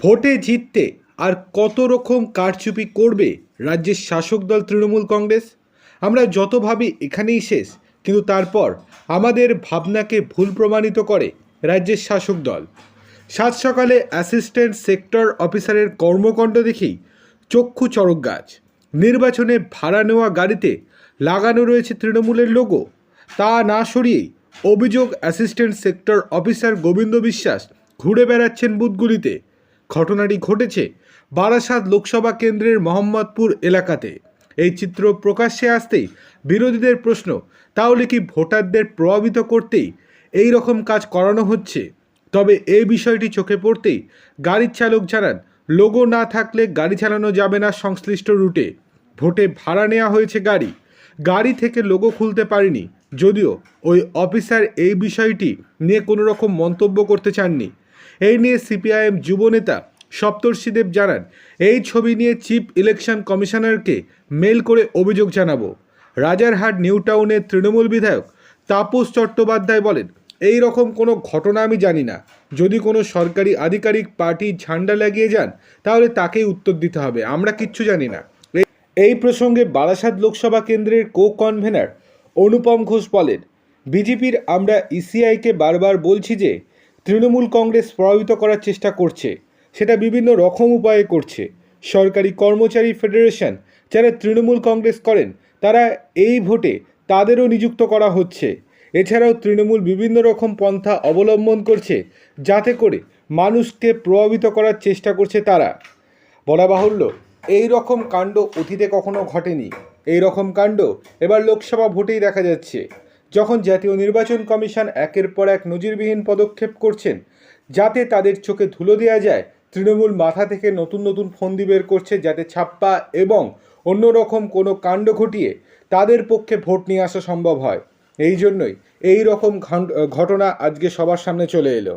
ভোটে জিততে আর কত রকম কারচুপি করবে রাজ্যের শাসক দল তৃণমূল কংগ্রেস? আমরা যত ভাবি এখানেই শেষ, কিন্তু তারপর আমাদের ভাবনাকে ভুল প্রমাণিত করে রাজ্যের শাসক দল। সাত সকালে অ্যাসিস্ট্যান্ট সেক্টর অফিসারের কর্মকাণ্ড দেখেই চক্ষু চড়ক গাছ। নির্বাচনে ভাড়া নেওয়া গাড়িতে লাগানো রয়েছে তৃণমূলের লোগো। তা না সরিয়েই অভিযোগ অ্যাসিস্ট্যান্ট সেক্টর অফিসার গোবিন্দ বিশ্বাস ঘুরে বেড়াচ্ছেন বুথগুলিতে। ঘটনাটি ঘটেছে বারাসাত লোকসভা কেন্দ্রের মোহাম্মদপুর এলাকাতে। এই চিত্র প্রকাশ্যে আসতেই বিরোধীদের প্রশ্ন, তাহলে কি ভোটারদের প্রভাবিত করতেই এই রকম কাজ করানো হচ্ছে? তবে এই বিষয়টি চোখে পড়তেই গাড়ির চালক জানান, লোগো না থাকলে গাড়ি চালানো যাবে না সংশ্লিষ্ট রুটে। ভোটে ভাড়া নেওয়া হয়েছে গাড়ি। গাড়ি থেকে লোগো খুলতে পারেনি। যদিও ওই অফিসার এই বিষয়টি নিয়ে কোনো রকম মন্তব্য করতে চাননি। এই নিয়ে সিপিআইএম যুবনেতা সপ্তর্ষিদেব জানান, এই ছবি নিয়ে চিফ ইলেকশন কমিশনারকে মেল করে অভিযোগ জানাব। রাজারহাট নিউ টাউনের তৃণমূল বিধায়ক তাপস চট্টোপাধ্যায় বলেন, এই রকম কোনো ঘটনা আমি জানি না। যদি কোনো সরকারি আধিকারিক পার্টি ঝান্ডা লাগিয়ে যান, তাহলে তাকেই উত্তর দিতে হবে। আমরা কিচ্ছু জানি না। এই প্রসঙ্গে বারাসাত লোকসভা কেন্দ্রের কো কনভেনার অনুপম ঘোষ বলেন, বিজেপির আমরা ইসিআইকে বারবার বলছি যে তৃণমূল কংগ্রেস প্রভাবিত করার চেষ্টা করছে। সেটা বিভিন্ন রকম উপায়ে করছে। সরকারি কর্মচারী ফেডারেশন যারা তৃণমূল কংগ্রেস করেন, তারা এই ভোটে তাদেরও নিযুক্ত করা হচ্ছে। এছাড়াও তৃণমূল বিভিন্ন রকম পন্থা অবলম্বন করছে, যাতে করে মানুষকে প্রভাবিত করার চেষ্টা করছে তারা। বলা বাহুল্য, এই রকম কাণ্ড অতীতে কখনো ঘটেনি। এই রকম কাণ্ড এবার লোকসভা ভোটেই দেখা যাচ্ছে। যখন জাতীয় নির্বাচন কমিশন একের পর এক নজিরবিহীন পদক্ষেপ করছেন, যাতে তাদের চোখে ধুলো দেওয়া যায়, তৃণমূল মাথা থেকে নতুন নতুন ফন্দি বের করছে যাতে ছাপ্পা এবং অন্যরকম কোনো কাণ্ড ঘটিয়ে তাদের পক্ষে ভোট নিয়ে আসা সম্ভব হয়। এই জন্যই এই রকম ঘটনা আজকে সবার সামনে চলে এলো।